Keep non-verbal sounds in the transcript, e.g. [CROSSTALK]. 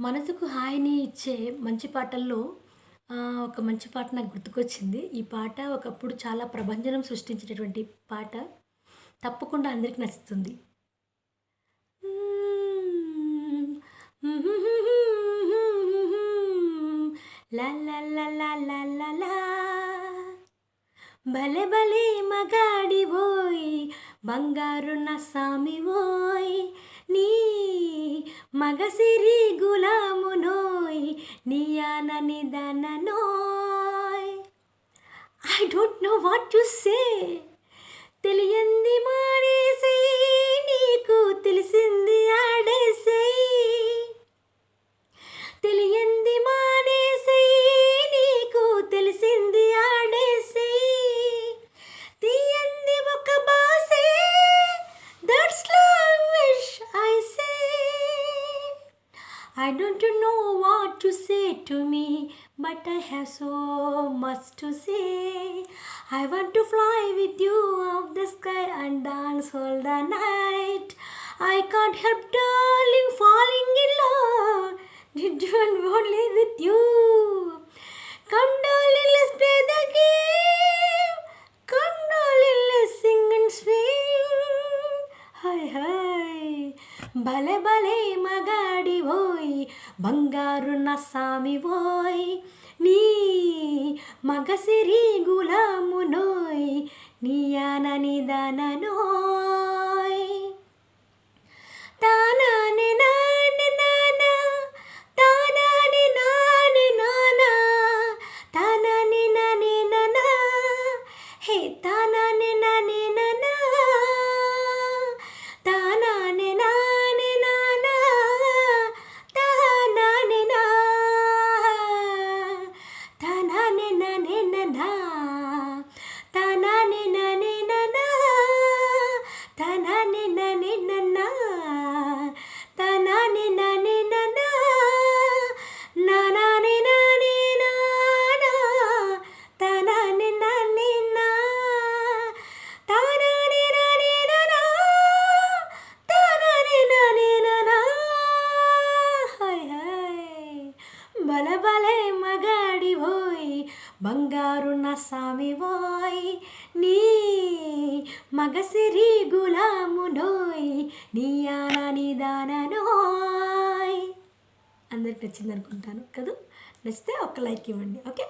మనసుకు హాయిని ఇచ్చే మంచి పాటల్లో ఒక మంచి పాట నాకు గుర్తుకొచ్చింది. ఈ పాట ఒకప్పుడు చాలా ప్రభంజనం సృష్టించినటువంటి పాట. తప్పకుండా అందరికి నచ్చుతుంది. భలే భలే మగాడి ఓయ్ బంగారు నా సామివోయ్ నీ మగసిరి గులామునోయ్ నీయాన నిదననోయ్ I don't know what to say తెలియంది మా I don't know what to say to me, but I have so much to say. I want to fly with you up the sky and dance all the night. I can't help darling falling in love. [LAUGHS] Did you and only with you? Come darling, let's play the game. Come darling, let's sing and swing. Hi hi. భలే భలే మగాడి ఓయ్ బంగారు నా సామి ఓయ్ నీ మగసిరి గులామునోయ్ నీయానని దాననోయ్ తానాని నాని నానా తానాని నాని నానా తానాని నాని నానా హే తా బల బలే మగాడి ఓయ్ బంగారు సామి ఓయ్ నీ మగసిరి గులామునోయ్ నీ ఆనని దాననోయ్ అందరికి నచ్చింది అనుకుంటాను కదా? నచ్చితే ఒక లైక్ ఇవ్వండి ఓకే?